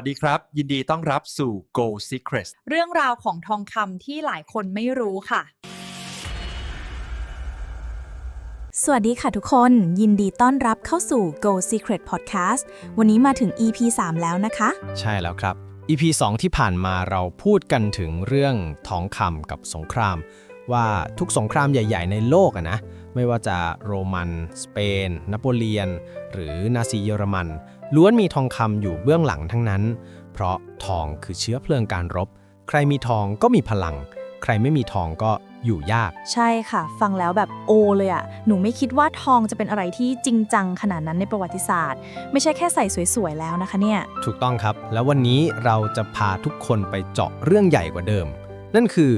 วัสดีครับ ยินดีต้อนรับสู่ Go Secrets เรื่องราวของทองคำที่หลายคนไม่รู้ค่ะ สวัสดีค่ะทุกคน ยินดีต้อนรับเข้าสู่ Go Secret Podcast วันนี้มาถึง EP 3 แล้วนะคะ ใช่แล้วครับ EP 2 ที่ผ่านมาเราพูดกันถึงเรื่องทองคำกับสงคราม ว่าทุกสงครามใหญ่ ๆ ในโลกอะนะ ไม่ว่าจะโรมัน สเปน นโปเลียน หรือนาซีเยอรมัน ล้วนมีทองคำอยู่เบื้องหลังทั้งนั้น เพราะทองคือเชื้อเพลิงการรบ ใครมีทองก็มีพลัง ใครไม่มีทองก็อยู่ยาก ใช่ค่ะ ฟังแล้วแบบโอเลยอะหนูไม่คิดว่าทองจะเป็นอะไรที่จริงจังขนาดนั้นในประวัติศาสตร์ ไม่ใช่แค่ใส่สวยๆแล้วนะคะเนี่ย ถูกต้องครับ แล้ววันนี้เราจะพาทุกคนไปเจาะเรื่องใหญ่กว่าเดิม นั่นคือ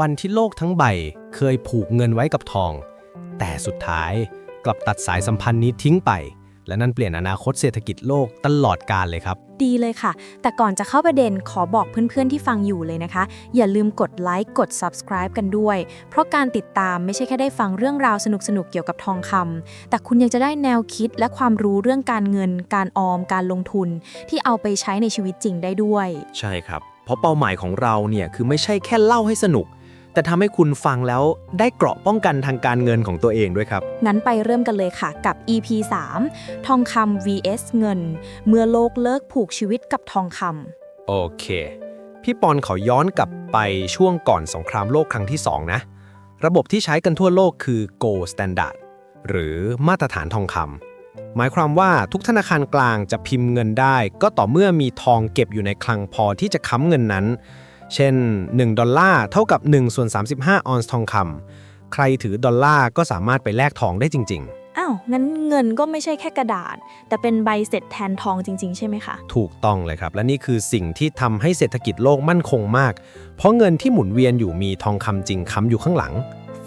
วันที่โลกทั้งใบเคยผูกเงินไว้กับทอง แต่สุดท้ายกลับตัดสายสัมพันธ์นี้ทิ้งไป และนั่นเปลี่ยนอนาคตเศรษฐกิจโลกตลอดกาลเลยครับ ดีเลยค่ะ แต่ก่อนจะเข้าประเด็นขอบอกเพื่อนๆที่ฟังอยู่เลยนะคะ อย่าลืมกดไลค์กด subscribe กันด้วย เพราะการติดตามไม่ใช่แค่ได้ฟังเรื่องราวสนุกๆเกี่ยวกับทองคำแต่คุณยังจะได้แนวคิดและความรู้เรื่องการเงิน การออม การลงทุน ที่เอาไปใช้ในชีวิตจริงได้ด้วย ใช่ครับ เพราะเป้าหมายของเราเนี่ยคือไม่ใช่แค่เล่าให้สนุก แต่ทำให้คุณฟังแล้วได้เกราะป้องกันทางการเงินของตัวเองด้วยครับ งั้นไปเริ่มกันเลยค่ะกับ EP 3 ทองคำ vs เงิน เมื่อโลกเลิกผูกชีวิตกับทองคำโอเค พี่ปอนขอย้อนกลับไปช่วงก่อนสงครามโลกครั้งที่ 2 นะ ระบบที่ใช้กันทั่วโลกคือ Gold Standard หรือมาตรฐานทองคำหมายความว่าทุกธนาคารกลางจะพิมพ์เงินได้ ก็ต่อเมื่อมีทองเก็บอยู่ในคลังพอที่จะค้ำเงินนั้น เช่น 1 ดอลลาร์เท่ากับ1ส่วน35 ออนซ์ทองคำ ใครถือดอลลาร์ก็สามารถไปแลกทองได้จริง ๆ อ้าว งั้นเงินก็ไม่ใช่แค่กระดาษ แต่เป็นใบเสร็จแทนทองจริง ๆ ใช่ไหมคะ ถูกต้องเลยครับ และนี่คือสิ่งที่ทำให้เศรษฐกิจโลกมั่นคงมาก เพราะเงินที่หมุนเวียนอยู่มีทองคำจริงค้ำอยู่ข้างหลัง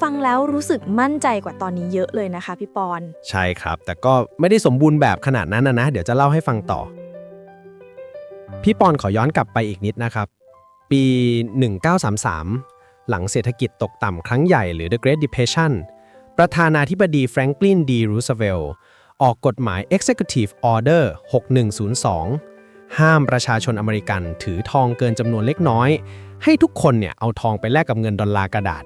ฟังแล้วรู้สึกมั่นใจกว่าตอนนี้เยอะเลยนะคะพี่ปอน ใช่ครับ แต่ก็ไม่ได้สมบูรณ์แบบขนาดนั้นนะนะ เดี๋ยวจะเล่าให้ฟังต่อ พี่ปอนขอย้อนกลับไปอีกนิดนะครับ ปี 1933 หลังเศรษฐกิจตกต่ำครั้งใหญ่หรือ The Great Depression ประธานาธิบดีแฟรงคลินดีรูสเวลต์ออกกฎหมาย Executive Order 6102 ห้ามประชาชนอเมริกันถือทองเกินจำนวนเล็กน้อย ให้ทุกคนเนี่ยเอาทองไปแลกกับเงินดอลลาร์กระดาษ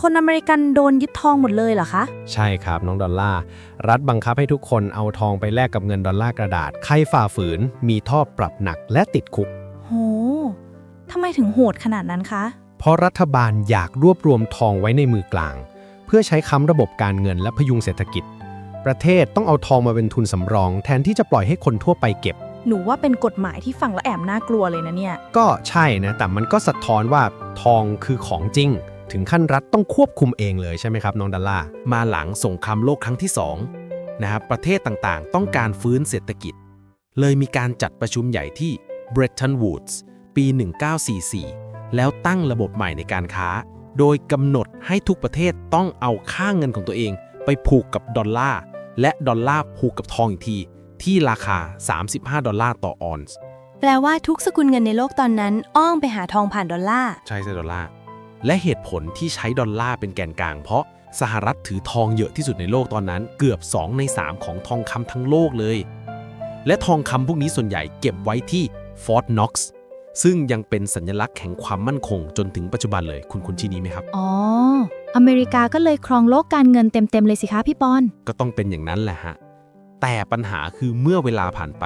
คนอเมริกันโดนยึดทองหมดเลยเหรอคะ ใช่ครับน้องดอลลาร์รัฐบังคับให้ทุกคนเอาทองไปแลกกับเงินดอลลาร์กระดาษ ใครฝ่าฝืน มีโทษปรับหนักและติดคุก โหทำไมถึงโหดขนาดนั้นคะ เพราะรัฐบาลอยากรวบรวมทองไว้ในมือกลาง เพื่อใช้ค้ำระบบการเงินและพยุงเศรษฐกิจ ประเทศต้องเอาทองมาเป็นทุนสำรอง แทนที่จะปล่อยให้คนทั่วไปเก็บ หนูว่าเป็นกฎหมายที่ฟังแล้วแอบน่ากลัวเลยนะเนี่ย ก็ใช่นะ แต่มันก็สะท้อนว่าทองคือของจริง ถึงขั้นรัฐต้องควบคุมเองเลยใช่ไหมครับน้องดอลลาร์มาหลังสงครามโลกครั้งที่2นะครับประเทศต่างๆ ต้องการฟื้นเศรษฐกิจ เลยมีการจัดประชุมใหญ่ที่ Bretton Woods ปี 1944 แล้วตั้งระบบใหม่ในการค้า โดยกำหนดให้ทุกประเทศต้องเอาค่าเงินของตัวเองไปผูกกับดอลลาร์ และดอลลาร์ผูกกับทองอีกที ที่ราคา 35 ดอลลาร์ต่อออนซ์ แปลว่าทุกสกุลเงินในโลกตอนนั้น อ้อมไปหาทองผ่านดอลลาร์ ใช่ใช่ดอลลาร์ และเหตุผลที่ใช้ดอลลาร์เป็นแกนกลาง เพราะสหรัฐถือทองเยอะที่สุดในโลกตอนนั้น เกือบ 2 ใน 3 ของทองคำทั้งโลกเลย และทองคำพวกนี้ส่วนใหญ่เก็บไว้ที่ ฟอร์ t น็อกซ์ซึ่งยังเป็นสัญลักษณ์แห่งความมั่นคงจนถึงปัจจุบันเลย คุณคุณที่นี้ไหมครับ อ๋อ อเมริกาก็เลยครองโลกการเงินเต็ม ๆ เลยสิคะพี่ปอน ก็ต้องเป็นอย่างนั้นแหละฮะ แต่ปัญหาคือเมื่อเวลาผ่านไป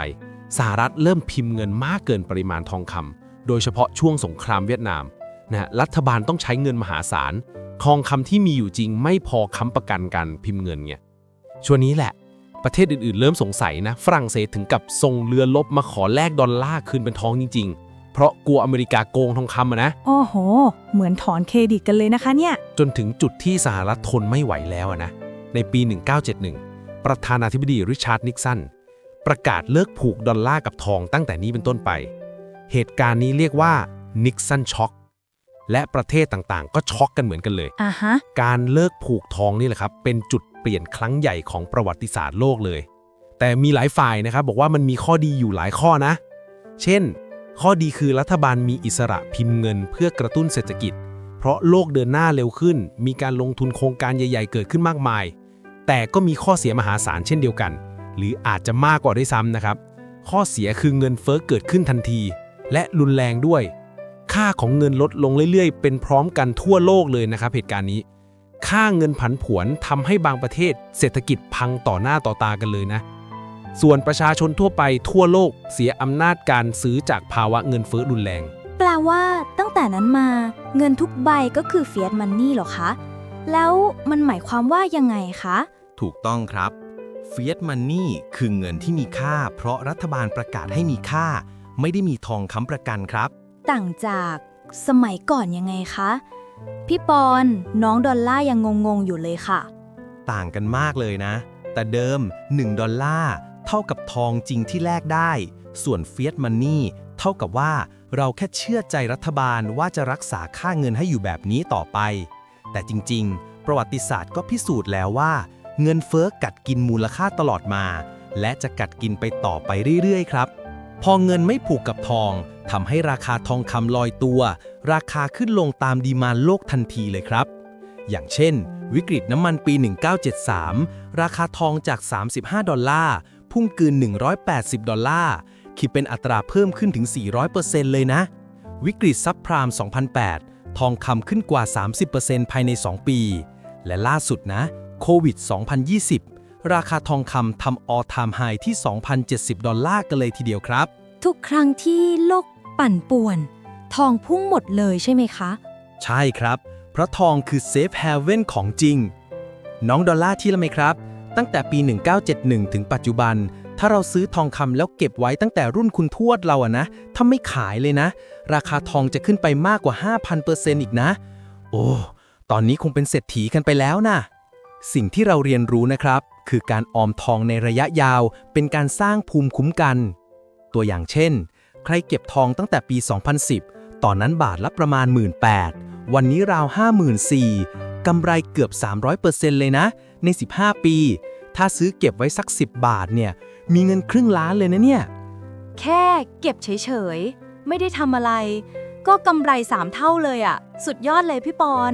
สหรัฐเริ่มพิมพ์เงินมากเกินปริมาณทองคำโดยเฉพาะช่วงสงครามเวียดนามนะฮะรัฐบาลต้องใช้เงินมหาศาลทองคำที่มีอยู่จริงไม่พอค้ำประกันการพิมพ์เงินไงช่วงนี้แหละ ประเทศอื่นๆ เริ่มสงสัยนะ ฝรั่งเศสถึงกับส่งเรือลบมาขอแลกดอลลาร์คืนเป็นทองจริง ๆ เพราะกลัวอเมริกาโกงทองคำอะนะ โอ้โห เหมือนถอนเครดิตกันเลยนะคะเนี่ย จนถึงจุดที่สหรัฐทนไม่ไหวแล้วอะนะ ในปี 1971 ประธานาธิบดีริชาร์ดนิกสันประกาศเลิกผูกดอลลาร์กับทองตั้งแต่นี้เป็นต้นไป เหตุการณ์นี้เรียกว่านิกสันช็อค และประเทศต่างๆ ก็ช็อกกันเหมือนกันเลย อ่าฮะ การเลิกผูกทองนี่แหละครับ เป็นจุดเปลี่ยนครั้งใหญ่ของประวัติศาสตร์โลกเลย แต่มีหลายฝ่ายนะครับ บอกว่ามันมีข้อดีอยู่หลายข้อนะ เช่น ข้อดีคือรัฐบาลมีอิสระพิมพ์เงินเพื่อกระตุ้นเศรษฐกิจ เพราะโลกเดินหน้าเร็วขึ้น มีการลงทุนโครงการใหญ่ๆ เกิดขึ้นมากมาย แต่ก็มีข้อเสียมหาศาลเช่นเดียวกัน หรืออาจจะมากกว่าด้วยซ้ำนะครับขข้อเสียคือเงินเฟ้อเกิดขึ้นทันที และรุนแรงด้วย ค่าของเงินลดลงเรื่อยๆ เป็นพร้อมกันทั่วโลกเลยนะครับเหตุการณ์นี้ ค่าเงินผันผวนทำให้บางประเทศ เศรษฐกิจพังต่อหน้าต่อตากันเลยนะ ส่วนประชาชนทั่วไปทั่วโลกเสียอำนาจการซื้อจากภาวะเงินเฟ้อรุนแรง แปลว่าตั้งแต่นั้นมาเงินทุกใบก็คือเฟียสมันนี่เหรอคะ แล้วมันหมายความว่ายังไงคะ ถูกต้องครับ Fiat Money คือเงินที่มีค่า เพราะรัฐบาลประกาศให้มีค่า ไม่ได้มีทองค้ำประกันครับ ต่างจากสมัยก่อนยังไงคะ พี่ปอนน้องดอลล่าร์ยังงงๆอยู่เลยค่ะ ต่างกันมากเลยนะ แต่เดิม 1 ดอลลาร์เท่ากับทองจริงที่แลกได้ ส่วน Fiat Money เท่ากับว่าเราแค่เชื่อใจรัฐบาลว่าจะรักษาค่าเงินให้อยู่แบบนี้ต่อไป แต่จริงๆ ประวัติศาสตร์ก็พิสูจน์แล้วว่า เงินเฟ้อกัดกินมูลค่าตลอดมา และจะกัดกินไปต่อไปเรื่อยๆ ครับ พอเงินไม่ผูกกับทอง ทำให้ราคาทองคำลอยตัว ราคาขึ้นลงตามดีมานโลกทันทีเลยครับ อย่างเช่น วิกฤตน้ำมันปี 1973 ราคาทองจาก 35 ดอลลาร์ พุ่งเกิน 180 ดอลลาร์ คิดเป็นอัตราเพิ่มขึ้นถึง 400%เลยนะ วิกฤตซับพราม 2008 ทองคำขึ้นกว่า 30%ภายใน 2 ปี และล่าสุดนะโควิด 2020 ราคาทองคำทำ all time high ที่ 2,070 ดอลลาร์กันเลยทีเดียวครับ ทุกครั้งที่โลก ปั่นป่วน ทองพุ่งหมดเลยใช่ไหมคะ ใช่ครับ เพราะทองคือเซฟเฮเว่นของจริง น้องดอลลาร์ที่ละไหมครับ ตั้งแต่ปี 1971 ถึงปัจจุบัน ถ้าเราซื้อทองคำแล้วเก็บไว้ตั้งแต่รุ่นคุณทวดเราอะนะ ถ้าไม่ขายเลยนะ ราคาทองจะขึ้นไปมากกว่า 5,000%อีกนะ โอ้ ตอนนี้คงเป็นเศรษฐีกันไปแล้วนะสิ่งที่เราเรียนรู้นะครับ คือการออมทองในระยะยาว เป็นการสร้างภูมิคุ้มกัน ตัวอย่างเช่น ใครเก็บทองตั้งแต่ปี 2010 ตอนนั้นบาทละประมาณ 18,000 วันนี้ราว 54,000กำไรเกือบ 300%เลยนะ ใน 15 ปี ถ้าซื้อเก็บไว้สัก 10 บาทเนี่ย มีเงินครึ่งล้านเลยนะเนี่ย แค่เก็บเฉยๆ ไม่ได้ทำอะไร ก็กำไรสามเท่าเลยอะสุดยอดเลยพี่ปอน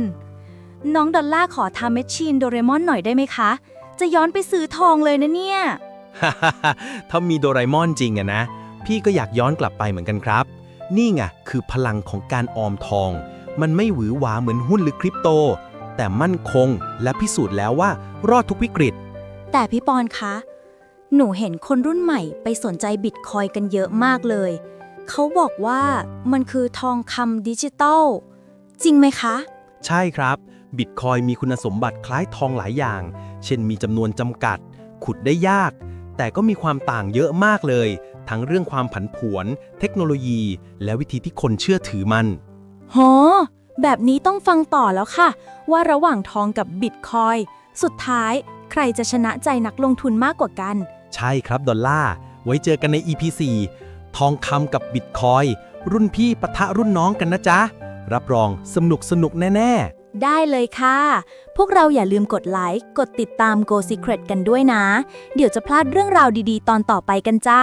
น้องดอลล่าร์ขอทำเมชชีนโดเรมอนหน่อยได้ไหมคะ จะย้อนไปซื้อทองเลยนะเนี่ย ถ้ามีโดราเอมอนจริงอะนะ พี่ก็อยากย้อนกลับไปเหมือนกันครับ นี่ไงคือพลังของการออมทอง มันไม่หวือหวาเหมือนหุ้นหรือคริปโต แต่มั่นคงและพิสูจน์แล้วว่ารอดทุกวิกฤต แต่พี่ปอนคะ หนูเห็นคนรุ่นใหม่ไปสนใจบิตคอยกันเยอะมากเลย เขาบอกว่ามันคือทองคำดิจิตอลจริงไหมคะ ใช่ครับบิตคอยมีคุณสมบัติคล้ายทองหลายอย่าง เช่นมีจำนวนจำกัด ขุดได้ยาก แต่ก็มีความต่างเยอะมากเลย ทั้งเรื่องความผันผวน เทคโนโลยี และวิธีที่คนเชื่อถือมันโหแบบนี้ต้องฟังต่อแล้วค่ะ ว่าระหว่างทองกับบิตคอยสุดท้ายใครจะชนะใจนักลงทุนมากกว่ากัน ใช่ครับ ดอลลาร์ไว้เจอกันใน EP 4ทองคำกับบิตคอยรุ่นพี่ปะทะรุ่นน้องกันนะจ๊ะ รับรองสนุกสนุกแน่ ๆได้เลยค่ะ พวกเราอย่าลืมกดไลค์ กดติดตาม Go Secret กันด้วยนะ เดี๋ยวจะพลาดเรื่องราวดีๆ ตอนต่อไปกันจ้า